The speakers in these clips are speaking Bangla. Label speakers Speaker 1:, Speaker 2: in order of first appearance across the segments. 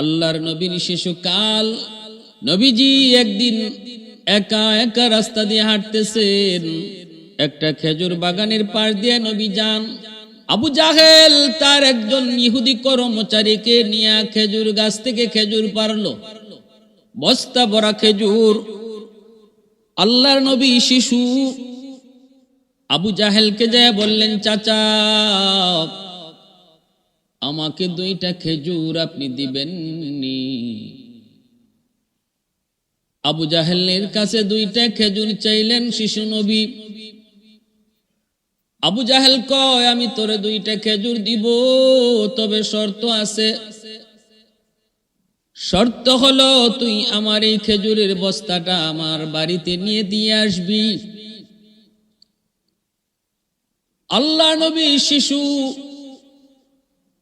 Speaker 1: আল্লাহর নবীর শিশুকাল নবীজি একদিন একা একা রাস্তা দিয়ে হাঁটতেছেন। একটা খেজুর বাগানের পাশ দিয়ে নবী যান। আবু জাহেল তার একজন ইহুদি কর্মচারীকে নিয়ে খেজুর গাছ থেকে খেজুর পারল। বস্তা ভরা খেজুর। আল্লাহর নবী শিশু আবু জাহেলকে যায় বললেন, চাচা আমাকে দুইটা খেজুর আপনি দিবেন নি আবু জাহেলের কাছে দুইটা খেজুর চাইলেন শিশু নবী। আবু জাহেল কয়, আমি তোরে দুইটা খেজুর দিব, তবে শর্ত আছে। শর্ত হলো, তুই আমার এই খেজুরের বস্তাটা আমার বাড়িতে নিয়ে দিয়ে আসবি। আল্লাহ নবী শিশু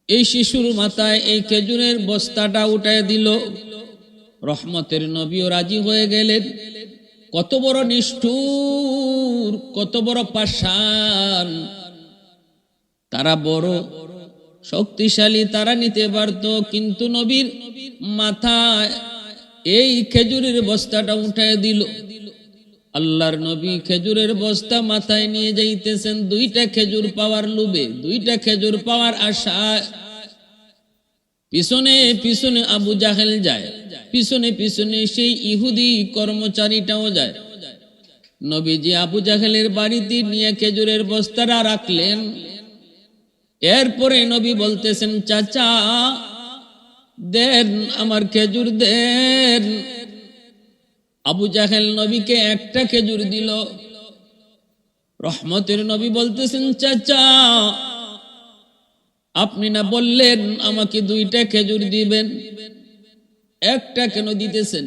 Speaker 1: এই শিশুর মাথায় এই খেজুরের বস্তাটা উঠায় দিল। রহমতের নবীও রাজি হয়ে গেলেন। কত বড় নিষ্ঠুর, কত বড় পাশান তারা বড় শক্তিশালী, তারা নিতে পারত, কিন্তু নবীর মাথায় এই খেজুরের বস্তাটা উঠায় দিল। আল্লাহর নবী খেজুরের বস্তা মাথায় নিয়ে যাইতেছেন দুইটা খেজুর পাওয়ার লুবে দুইটা খেজুর পাওয়ার আশা। পিছনে পিছনে আবু জাহেল যায়, পিছনে পিছনে সেই ইহুদি কর্মচারীটাও যায়। নবীজি আবু জাহেলের বাড়িতে নিয়ে খেজুরের বস্তাটা রাখলেন। এরপরে নবী বলতেছেন, চাচা, দেন আমার খেজুর, দেন। আবু জাহেল নবীকে একটা খেজুর দিল। রহমতের নবী বলতেছেন, চাচা, আপনি না বললেন আমাকে দুইটা খেজুর দিবেন? একটা কেন দিতেছেন?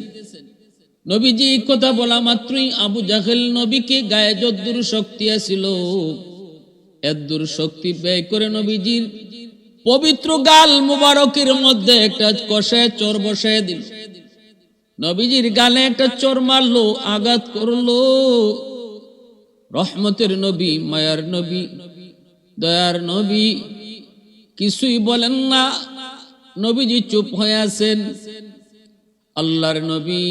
Speaker 1: নবীজি কথা বলা মাত্রই আবু জাহেল নবীকে গায়ে যদ্দুর শক্তি আছিল। এদ্দুর শক্তি ব্যয় করে নবীজির পবিত্র গাল মুবারকের মধ্যে একটা কষায় চোর বসায় দিল। নবীজির গালে একটা চোর মারলো, আঘাত করল। রহমতের নবী, মায়ার নবী, দয়ার নবী, কিছুই বলেন না। নবীজি চুপ হয়ে আছেন। আল্লাহর নবী,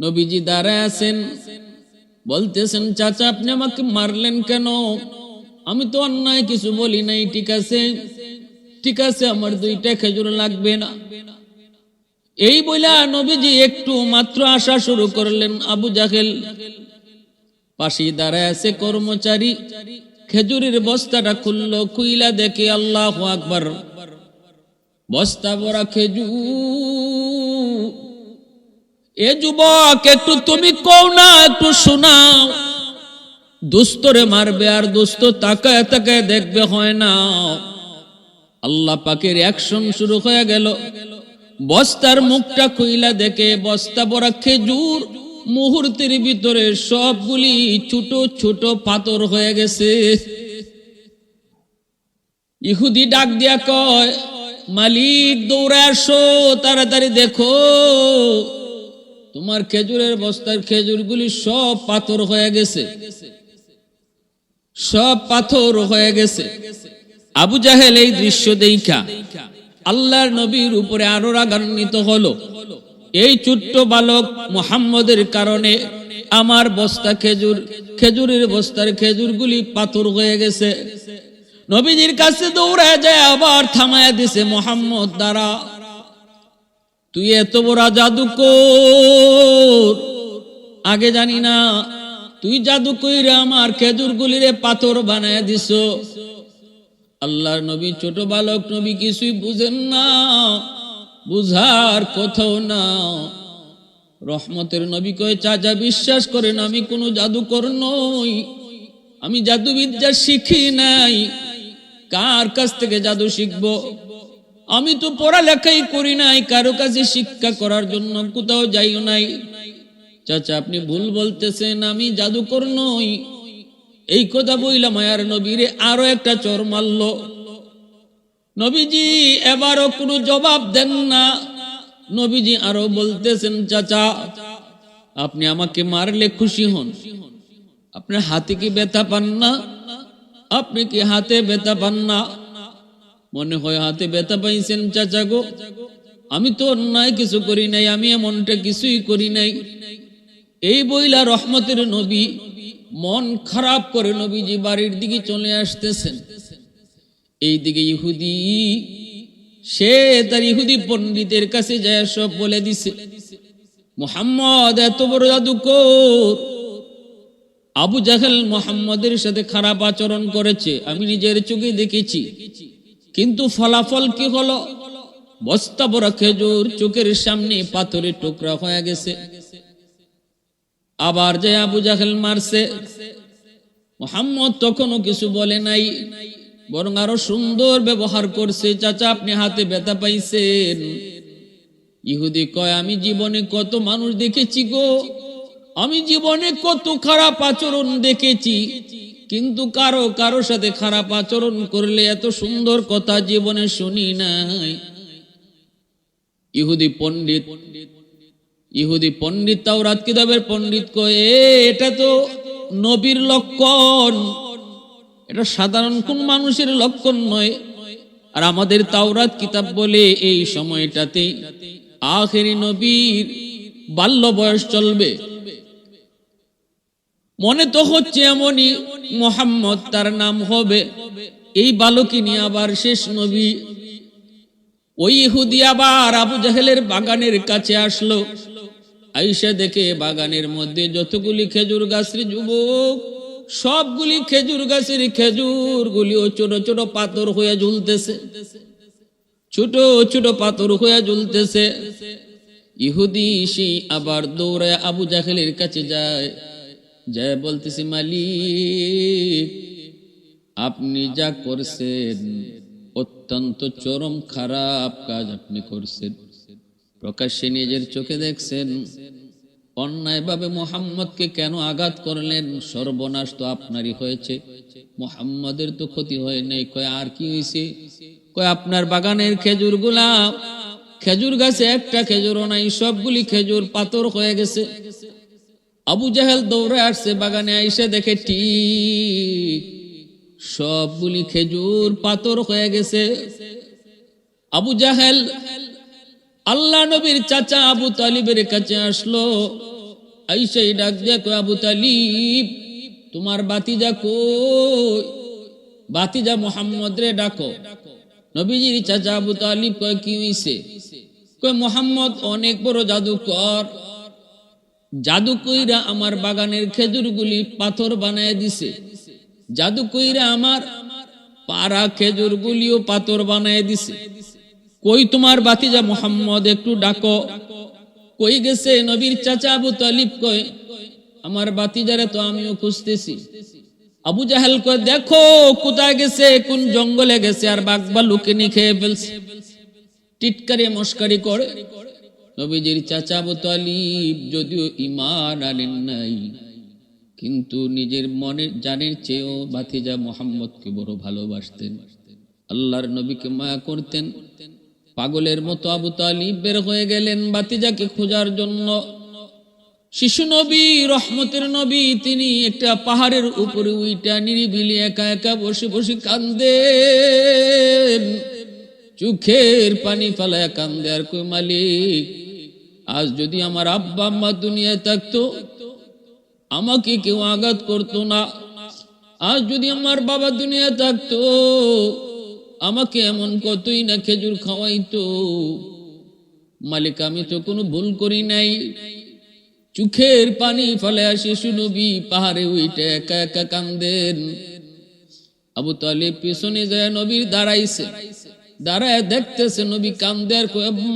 Speaker 1: নবীজি দাঁড়ায় আছেন। বলতেছেন, চাচা, আপনি আমাকে মারলেন কেন? আমি তো অন্যায় কিছু বলি নাই, ঠিক আছে? ঠিক আছে, আমার দুইটা খেজুর লাগবে না। এই বইলা নবীজি একটু মাত্র আসা শুরু করলেন। আবু জাহেল পাশে দাঁড়ায় আছে কর্মচারী। খেজুরের বস্তাটা খুললো, খুইলা দেখে আল্লাহ আকবার। বস্তা ভরা খেজুর। এ যুবক, একটু তুমি কও না, একটু শোনাও। দুস্তরে মারবে আর দুস্ত তাকায় তাকায় দেখবে হয় না। আল্লাহ পাকের অ্যাকশন শুরু হয়ে গেল। বস্তার মুখটা খুইলা দেখে বস্তা ভরা খেজুর। মুহূর্তের ভিতরে সবগুলি ছোট ছোট পাথর হয়ে গেছে। ইহুদি ডাক দিয়া কয়, মালিক, দৌড়ে আসো, তাড়াতাড়ি দেখো। তোমার খেজুরের বস্তার খেজুরগুলি সব পাথর হয়ে গেছে। সব পাথর হয়ে গেছে। আবু জাহেল এই দৃশ্য দেখা আল্লাহর নবীর উপরে আরও রাগান্বিত হলো। এই ছোট্ট বালক মোহাম্মদের কারণে আমার বস্তা খেজুর, খেজুরের বস্তার খেজুরগুলি পাথর হয়ে গেছে। নবীজির কাছে দৌড়ায় যায়, আবার থামায়া দিছে, মোহাম্মদ দ্বারা তুই এত বড় জাদু কর আগে জানি না, তুই জাদু কইরে আমার খেজুর গুলিরে পাথর বানায় দিস আল্লাহর নবী ছোট বালক নবী কিছুই বুঝেন না। বুঝার কোথাও না। রহমতের নবী কয়ে, চাচা, বিশ্বাস করেন, আমি কোনো জাদুকর নই। আমি জাদুবিদ্যা শিখি নাই। কার কাছ থেকে জাদু শিখব? আমি তো পড়ালেখাই করি নাই। কারও কাছে শিক্ষা করার জন্য কোথাও যাইও নাই। চাচা, আপনি ভুল বলতেছেন, আমি জাদুকর নই। এই কথা বইলা মায়ার নবীরে আরও একটা চর মারল। নবীজি এবারও কোনো জবাব দেন না। নবীজি আরও বলতেছেন, চাচা, আপনি আমাকে মারলে খুশি হন। আপনার হাতে কি ব্যথা পান না? আপনি কি হাতে ব্যথা পান না? মনে হয় হাতে ব্যথা পাইছেন, চাচা গো, আমি তো অন্যায় কিছু করি নাই, আমি এমনটা কিছুই করি নাই। এই বইলা রহমতের নবী মন খারাপ করে নবীজি বাড়ির দিকে চলে আসতেছেন। এই দিকে ইহুদি, সে তার ইহুদি পণ্ডিতের কাছে যায় সব বলে দিছে, মোহাম্মদ, এত বড় জাদুকর আবু জাহেল মোহাম্মদের সাথে খারাপ আচরণ করেছে, আমি নিজের চোখে দেখেছি। কিন্তু ফলাফল কি হলো? বস্তা বড় খেজুর চোখের সামনে পাথরের টুকরা হয়ে গেছে। আবার যে আবু জাহেল মারছে। মোহাম্মদ তখনও কিছু বলে নাই, বরং আরও সুন্দর ব্যবহার করছে, চাচা, আপনি হাতে ব্যথা পাইছেন। ইহুদি কয়, আমি জীবনে কত মানুষ দেখেছি গো। আমি জীবনে কত খারাপ আচরণ দেখেছি। কিন্তু কারও কারও সাথে খারাপ আচরণ করলে এত সুন্দর কথা জীবনে শুনি নাই। ইহুদি পণ্ডিত ইহুদি পণ্ডিত তাওরাত কিতাবের পণ্ডিত কয়ে এটা তো নবীর লক্ষণ। এটা সাধারণ কোন মানুষের লক্ষণ নয়। আর আমাদের তাওরাত কিতাব বলে এই সময়টাতে আখেরি নবীর বাল্য বয়স চলবে। মনে তো হচ্ছে এমনই মোহাম্মদ তার নাম হবে। এই বালকই নিয়ে আবার শেষ নবী ওই ইহুদি আবার আবু জাহেলের বাগানের কাছে আসলো। আইসা দেখে বাগানের মধ্যে যতগুলি খেজুর গাছের যুবক, সবগুলি খেজুর গাছের খেজুর গুলিও ছোট ছোট পাথর হয়ে ঝুলতেছে। ছোট ছোট পাথর হয়ে ঝুলতেছে। ইহুদি সেই আবার দৌড়ায় আবু জাহেলের কাছে যায়। যায় বলতেছে, মালিক, আপনি যা করছেন অত্যন্ত চরম খারাপ কাজ আপনি করছেন। প্রকাশ্যে নিজের চোখে দেখছেন। অন্যায়ভাবে মোহাম্মদকে কেন আঘাত করলেন? সর্বনাশ তো আপনারই হয়েছে। মোহাম্মদের তো ক্ষতি হয় নাই। কয়, আর কি হয়েছে কয়, আপনার বাগানের খেজুরগুলা খেজুর গাছে একটা খেজুরও নাই, সবগুলি খেজুর পাথর হয়ে গেছে। আবু জাহেল দৌড়ে আসছে বাগানে, আইসে দেখে ঠিক সবগুলি খেজুর পাথর হয়ে গেছে। আবু জাহেল আল্লাহ নবীর চাচা আবু তালিবের কাছে আসলো। আইসাই ডাক দেখো আবু তালিব, তোমার বাতিজা কই? বাতিজা মোহাম্মদ রে ডাকো। নবীজির চাচা আবু তালিব কয়, কি হইছে? কয়, মোহাম্মদ অনেক বড় জাদুকর। জাদু কইরা আমার বাগানের খেজুরগুলি পাথর বানায় দিছে। জাদু কইরা আমার পাড়া খেজুরগুলিও পাথর বানায় দিছে। কই তোমার বাতিজা মোহাম্মদ, একটু ডাকো। কই গেছে নবীর চাচা আবু তালিব কয় আমার বাতিজারে তো আমিও খুঁজতেছি। আবু জাহেল কয়, দেখো কোথায় গেছে, কোন জঙ্গলে গেছে, আর বাঘবা লুকে নি খেয়ে ফেলছে। টিটকারি, মস্কারি করে। নবীজির চাচা আবু তালিব, যদিও ইমান আনেন নাই। কিন্তু নিজের মনের জানের চেয়েও বাতিজা মোহাম্মদকে বড় ভালোবাসতেন। আল্লাহর নবীকে মায়া করতেন। পাগলের মতো আবু তালিব বের হয়ে গেলেন বাতিজাকে খোঁজার জন্য। শিশু নবী, রহমতের নবী, তিনি একটা পাহাড়ের উপরে উইটা নিরিবিলি একা একা বসে বসে কান্দে চোখের পানি ফালায় কান্দে আর কই মালিক, আজ যদি আমার আব্বা আম্মা দুনিয়ায় থাকতো আমাকে কেউ আঘাত করতো না। আজ যদি আমার বাবা দুনিয়া থাকতো, আমাকে এমন কতই না খেজুর খাওয়াইতো। মালিক, আমি তো কোনো ভুল করি নাই। চোখের পানি ফলে আসে শুনবি পাহাড়ে উইটে একা একা কান্দেন। আবু তালিব পিছনে যায়, নবীর দাঁড়াইছে। দাঁড়ায় দেখতেছে, নবী কান্দে আর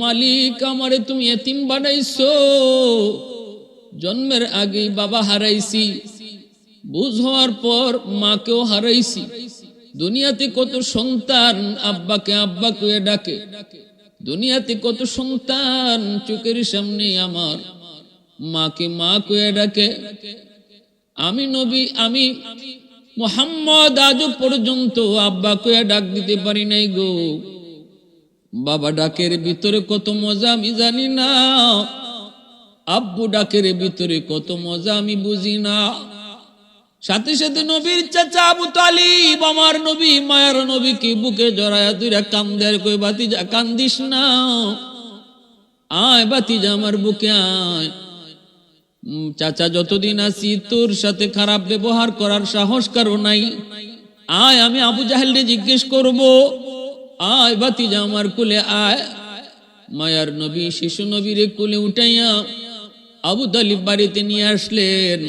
Speaker 1: মালিক, আমারে তুমি এতিম বানাইছো। জন্মের আগেই বাবা হারাইছি। বুঝ হওয়ার পর মাকেও হারাইছি। দুনিয়াতে কত সন্তান আব্বাকে আব্বা কয়ে ডাকে। দুনিয়াতে কত সন্তান চোখের সামনে আমার মাকে মা কয়ে ডাকে। আমি নবী, আমি মোহাম্মদ আজও পর্যন্ত আব্বা কয়ে ডাক দিতে পারি নাই গো। বাবা ডাকের ভিতরে কত মজা আমি জানি না। আব্বু ডাকের ভিতরে কত মজা আমি বুঝি না। সাথে সাথে নবীর চাচা আবু তালিব, আমার নবী, মায়ার নবীকে বুকে জড়ায়া তুইরা কান্দের কই বাতিজা কান্দিস না। আয় বাতিজা আমার বুকে আয়। চাচা, যতদিন আছি তোর সাথে খারাপ ব্যবহার করার সাহস কারও নাই। আয়, আমি আবু জাহেলকে জিজ্ঞেস করব। আয় বাতিজা আমার কুলে আয়। মায়ার নবী, শিশু নবীরে কুলে উঠাইয়া আবু তালিব বাড়িতে নিয়ে আসলেন।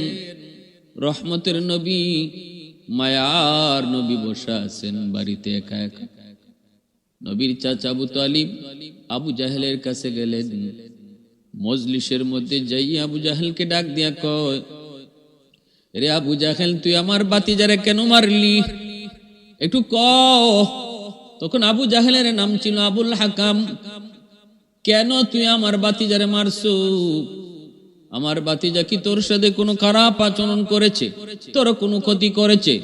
Speaker 1: রহমতের নবী, মায়ার নবী বসা আছেন বাড়িতে একা একা। নবীর চাচা আবু তালিব আবু জাহেলের কাছে গেলেন। মজলিসের মধ্যে যাই আবু জাহেলকে ডাক দিয়া কয়, রে আবু জাহেল, তুই আমার বাতিজারে কেন মারলি? একটু ক তখন আবু জাহেলের নাম ছিল আবুল হাকাম। কেন তুই আমার বাতিজারে মারছু? আমার বাতিজা কি তোর সাথে কোনো খারাপ আচরণ করেছে? তোর কোনো ক্ষতি করেছে?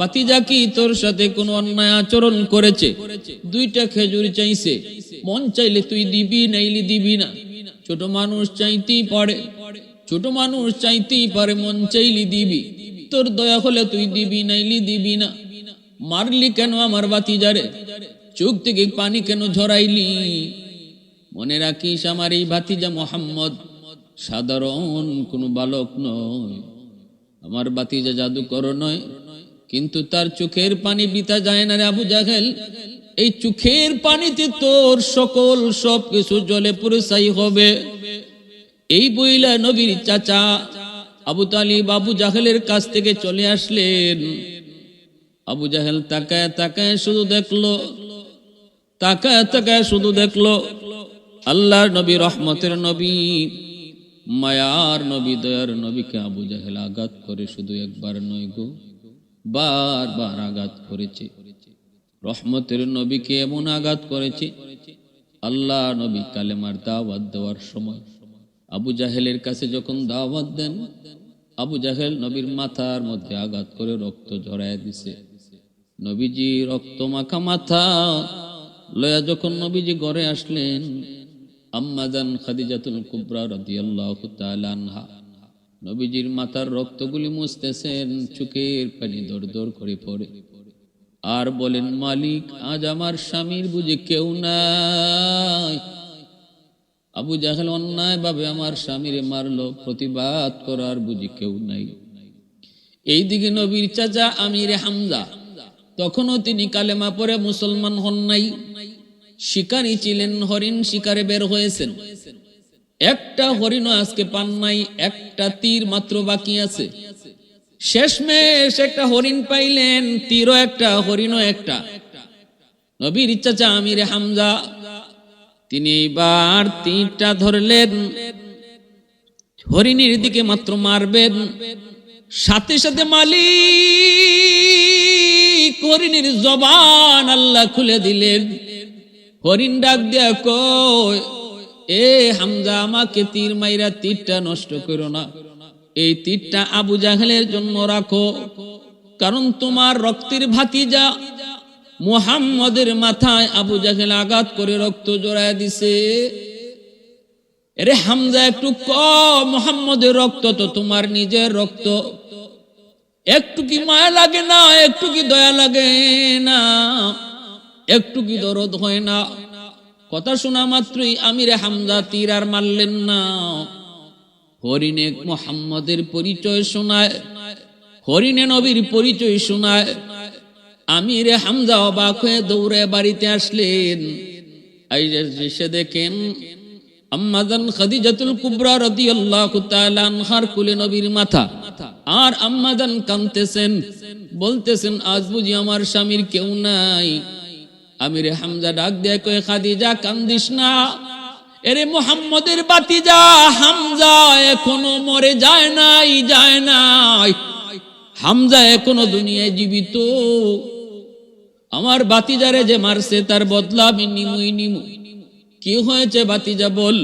Speaker 1: বাতিজা কি তোর সাথে কোনো অন্যায় আচরণ করেছে? দুইটা খেজুর চাইছে। মন চাইলে তুই দিবি, নাইলে দিবি না। ছোট মানুষ চাইতেই পারে। ছোট মানুষ চাইতেই পারে, মন চাইলি দিবি। তোর দয়া হলে তুই দিবি, নাইলি দিবি না। মারলি কেন আমার বাতিজারে? চোখ থেকে পানি কেন ঝরাইলি? মনে রাখিস আমার এই ভাতিজা মোহাম্মদ। সাধারণ কোনো বালক নয়। আমার বাতি বাতিজা জাদুকর নয়, কিন্তু তার চোখের পানি বিতা যায় না রে আবু জাহেল। এই চোখের পানিতে তোর সকল সব কিছু জলে পুরসাই হবে। এই বইলা নবীর চাচা আবু তালিব আবু জাহেলের কাছ থেকে চলে আসলেন। আবু জাহেল তাকায় তাকায় শুধু দেখল, তাকায় তাকায় শুধু দেখল, আল্লাহর নবী, রহমতের নবী। মায়ার নবী, দয়ার নবীকে আবু জাহেল আঘাত করে শুধু একবার নয় গো, বারবার আঘাত করেছে। রহমতের নবীকে এমন আঘাত করেছে, আল্লাহ নবী কালেমার দাওয়াত দেওয়ার সময়। আবু জাহেলের কাছে যখন দাওয়াত দেন, আবু জাহেল নবীর মাথার মধ্যে আঘাত করে রক্ত ঝরায় দিছে। নবীজি রক্ত মাখা মাথা লয়া যখন নবীজি ঘরে আসলেন আম্মাজান খাদিজাতুল কুবরা রাদিয়াল্লাহু তাআলা আনহা। নবীজির মাথার রক্তগুলি মুছতেছেন, চোখের পানি দর দর করে পড়ে। আর বলেন, মালিক, আজ আমার স্বামীর বুঝে কেউ নাই। আবু জাহেল অন্যায় ভাবে আমার স্বামীরে মারলো, প্রতিবাদ করার বুঝি কেউ নাই। এইদিকে নবীর চাচা আমিরে হামজা, তখনও তিনি কালেমা পরে মুসলমান হন নাই। শিকারী ছিলেন, হরিণ শিকারে বের হয়েছেন। একটা হরিণও আজকে পান নাই, একটা তীর মাত্র বাকি আছে। শেষমেশ একটা হরিণ পাইলেন, তীরও একটা, হরিণও একটা। নবীর চাচা আমিরে হামজা, তিনি এবার তীরটা ধরলেন। হরিণীর দিকে মাত্র মারবেন। সাথে সাথে মালিক হরিণীর জবান আল্লাহ খুলে দিলেন। হরিণ ডাক দেয়া কয়, এ হামজা, আমাকে তীর মাইরা তীরটা নষ্ট করো না। এই তীরটা আবু জাহেলের জন্য রাখো। কারণ তোমার রক্তের ভাতিজা মুহাম্মদের মাথায় আবু জাহেল আঘাত করে রক্ত জড়ায় দিছে। এরে হামজা, একটু ক মোহাম্মদের রক্ত তো তোমার নিজের রক্ত। একটু কি মায়া লাগে না, একটু কি দয়া লাগে না? একটু কি দরদ হয় না? কথা শোনা মাত্রই আমিরে হামজা তীর আর মারলেন না। হরিণে মোহাম্মদের পরিচয় শোনায় হরিণে নবীর পরিচয় শোনায়। আমিরে হামজা অবাক হয়ে দৌড়ে বাড়িতে আসলেন। এসে দেখেন, আম্মাজান খাদিজাতুল কুবরা রাদিয়াল্লাহু তাআলা আনহার কুলে নবীর মাথা। আর আম্মাজান কাঁদতেছেন, বলতেছেন, আজ বুঝি আমার স্বামীর কেউ নাই। আমিরে হামজা ডাক দেয় কয়ে, খাদিজা, কান্দিস না। এরে মোহাম্মদের বাতিজা হামজা এখনও মরে যায় নাই যায় নাই। হামজা এখনও দুনিয়ায় জীবিত। আমার বাতিজারে যে মারছে, তার বদলা আমি নিমুই নিমু কি হয়েছে বাতিজা, বল।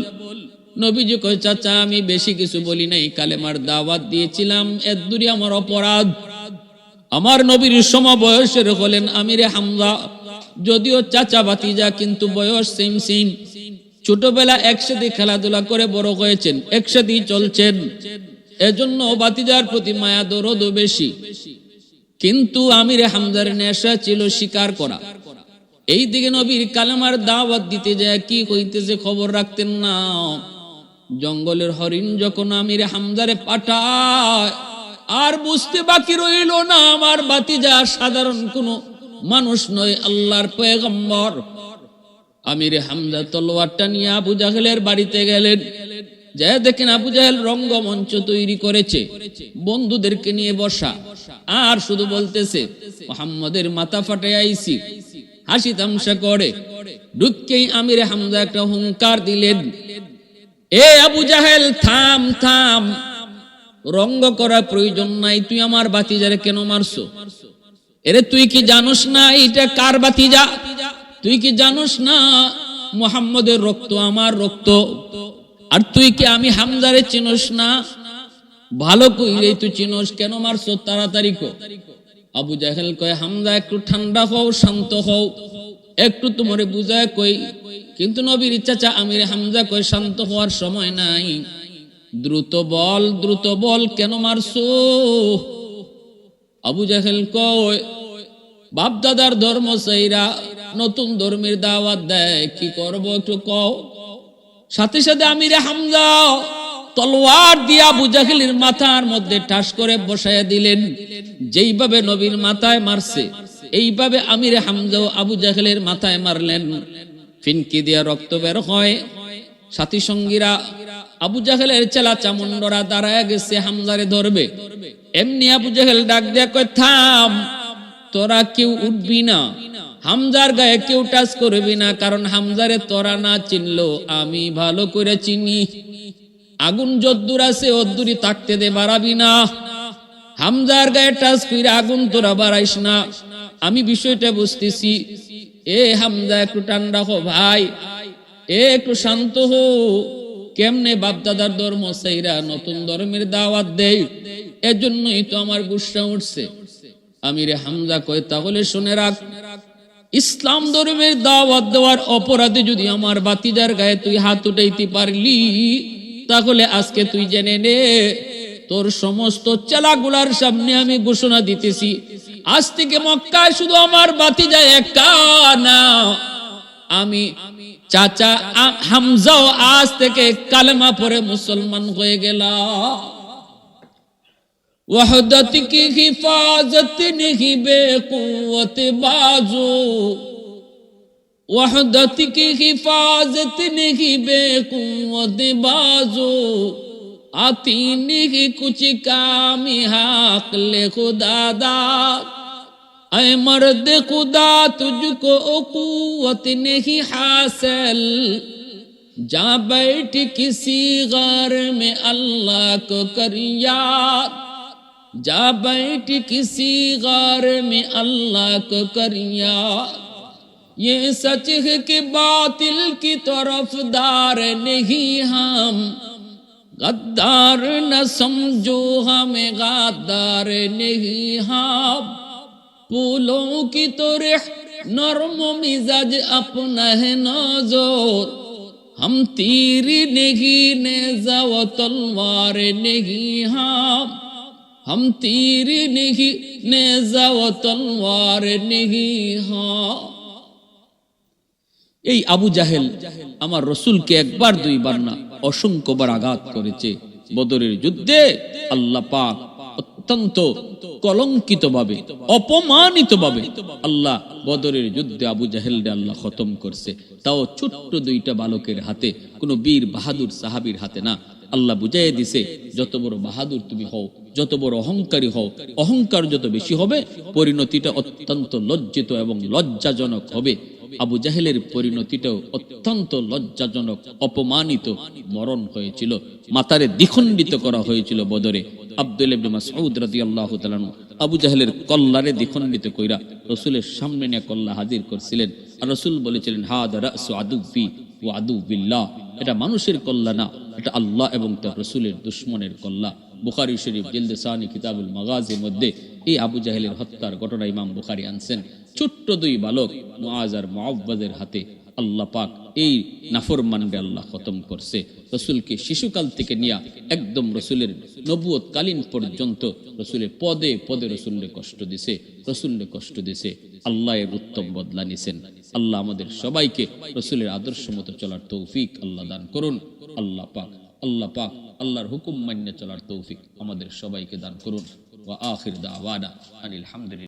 Speaker 1: নবীজি কয়, চাচা, আমি বেশি কিছু বলি নাই কালে কালেমার দাওয়াত দিয়েছিলাম, এর দূরে আমার অপরাধ। আমার নবীর সম বয়সের হলেন আমিরে হামজা। যদিও চাচা বাতিজা কিন্তু বয়স সেম সেম ছোটবেলা একসাথে খেলাধুলা করে বড় হয়েছেন, একসাথেই চলছেন। এজন্য বাতিজার প্রতি মায়া দরদও বেশি। কিন্তু আমির হামজার নেশা ছিল স্বীকার করা। এই দিকে নবীর কালেমার দাওয়াত দিতে যায়, কি হইতেছে খবর রাখতেন না। জঙ্গলের হরিণ যখন আমির হামজারে পাঠায়, আর বুঝতে বাকি রইল না আমার বাতিজা সাধারণ কোনো মানুষ নয়, আল্লাহর পয়গম্বর। আমির হামজা তলোয়ারটা নিয়ে আবু জাহেলের বাড়িতে গেলেন। যা দেখেন আবু জাহেল রঙ্গমঞ্চ তৈরি করেছে, বন্ধুদেরকে নিয়ে বসা। আর শুধু বলতেছে, মোহাম্মদের মাথা ফাটে আইসি হাসি তামসা করে। ঢুককেই আমির হামজা একটা হুঙ্কার দিলেন, এ আবু জাহেল, থাম থাম। রঙ্গ করা প্রয়োজন নাই, তুই আমার বাতিজারে কেন মারছো? এরে তুই কি জানোস না এটা কার বাতিজা? তুই কি জানোস না মোহাম্মদের রক্ত আমার রক্ত? আর তুই কি আমি হামজারে চিনোস না? ভালো কইলে তুই চিনোস, কেন মারছো তাড়াতাড়ি কো? আবু জাহেল কয়, হামজা, একটু ঠান্ডা হও, শান্ত হও। একটু তোমারে বুঝায় কই, কিন্তু নবীর চাচা আমির হামজা কয়, শান্ত হওয়ার সময় নাই। দ্রুত বল দ্রুত বল, কেন মারছো? আবু জাহেল কয় বাপ দাদার ধর্ম সেইরা, নতুন ধর্মের দাওয়াত দেয়, কি করব একটু কও। সাথে সাথে আমিরে হামজা তলোয়ার দিয়া আবু জাহেলের মাথার মধ্যে ঠাস করে বসাইয়া দিলেন। যেইভাবে নবীর মাথায় মারছে, এইভাবে আমিরে হামজাও আবু জাহেলের মাথায় মারলেন। ফিনকি দিয়া রক্ত বের হয় সাথী সঙ্গীরা আবু জাহেলের চেলা চামুন্ডরা দাঁড়ায় গেছে হামজারে ধরবে। এমনি আবু জাহেল ডাক দিয়া কয়, থাম, তোরা কেউ উঠবি না। হামজার গায়ে কেউ টাচ করবি না, কারণ হামজারে তোরা না চিনলো আমি ভালো করে চিনি। আগুন যদ্দুর আছে অদ্দুরি তাকতে দে, বাড়াবি না। হামজার গায়ে টাচ করে আগুন তোরা বাড়াইস না। আমি বিষয়টা বুঝতেছি। এ হামজা, একটু ঠান্ডা হো ভাই। একটু শান্ত হো কেমনে বাপদাদার ধর্ম সেইরা নতুন ধর্মের দাওয়াত দেয়? এজন্যই তো আমার গুসা উঠছে। আমিরে হামজা কয়, তাহলে শুনে রাখ। ইসলাম ধর্মের দাওয়াত দেওয়ার অপরাধে যদি আমার বাতিদার গায়ে তুই হাত উঠাইতে পারলি, তাহলে আজকে তুই জেনে নে, তোর সমস্ত চেলাগুলার সামনে আমি ঘোষণা দিতেছি। আজ থেকে মক্কায় শুধু আমার বাতিজা একা না। আমি চাচা হামজাও আজ থেকে কালেমা পরে মুসলমান হয়ে গেলাম وحدت کی حفاظت نہیں بے قوت بازو وحدت کی حفاظت نہیں بے قوت بازو آتی نہیں کچھ کام حق لے خدا داد اے مرد خدا تجھ کو قوت نہیں حاصل۔ جا بیٹھ کسی غار میں اللہ کو کر یاد۔ جا بیٹھ کسی غار میں اللہ کو کر یاد۔ یہ سچ ہے کہ باطل کی طرف دار نہیں ہم۔ غدار نہ سمجھو ہمیں غدار نہیں ہم۔ ফুলোঁ কি তোরে? নরম মিজাজ আপনা হে নজর। হম তীর নেগি নে যাও তলমার নেগি হাম। হম তীর নেগি নে যাও নেগি হাম। এই আবু জাহেল আমার রসুলকে একবার দুইবার না, অসংখ্যবার আঘাত করেছে। বদরের যুদ্ধে আল্লাহ পাক অত্যন্ত কলঙ্কিত ভাবে অপমানিত ভাবে আল্লাহ বদরের যুদ্ধে আবু জাহেল আল্লাহ খতম করছে। তাও ছোট্ট দুইটা বালকের হাতে, কোনো বীর বাহাদুর সাহাবীর হাতে না। আল্লাহ বুঝাই দিছে, যত বড় বাহাদুর তুমি হও, যত বড় অহংকারী হও, অহংকার যত বেশি হবে, পরিণতিটা অত্যন্ত লজ্জিত এবং লজ্জাজনক হবে। আবু জাহেলের পরিণতিটাও অত্যন্ত লজ্জাজনক, অপমানিত মরণ হয়েছিল। মাতারে দ্বিখণ্ডিত করা হয়েছিল বদরে। আব্দুল মাসউদ রাদিয়াল্লাহু তাআলা আবু জাহেলের কল্লারে দ্বিখণ্ডিত কইরা রসুলের সামনে নিয়ে কল্লা হাজির করছিলেন। আর রসুল বলেছিলেন, হাদা রাসু আদুবি ও আদুবিল্লাহ এটা মানুষের কল্লা না, এটা আল্লাহ এবং তার রসুলের দুশ্মনের কল্লা। বুখারি শরীফ, জিলদে সানি, কিতাবুল মাগাজের মধ্যে এই আবু জাহেলের হত্যার ঘটনা ইমাম বুখারি আনছেন। ছোট্ট দুই বালক মুআজ আর মুআব্বাদের হাতে আল্লাহ পাক এই নাফরমানরে আল্লাহ খতম করছে। রসুলকে শিশুকাল থেকে নিয়ে একদম রসুলের নবুয়ত কালীন পর্যন্ত রসুলের পদে পদে রসুলরে কষ্ট দিছে রসুলরে কষ্ট দিছে। আল্লাহ এর উত্তম বদলা নিছেন। আল্লাহ আমাদের সবাইকে রসুলের আদর্শ মতো চলার তৌফিক আল্লাহ দান করুন। আল্লাহ পাক আল্লাহ পাক, আল্লাহর হুকুম মান্য চলার তৌফিক আমাদের সবাইকে দান করুন। ওয়া আখির দাওয়ানা আনিল হামদুলিল্লাহ।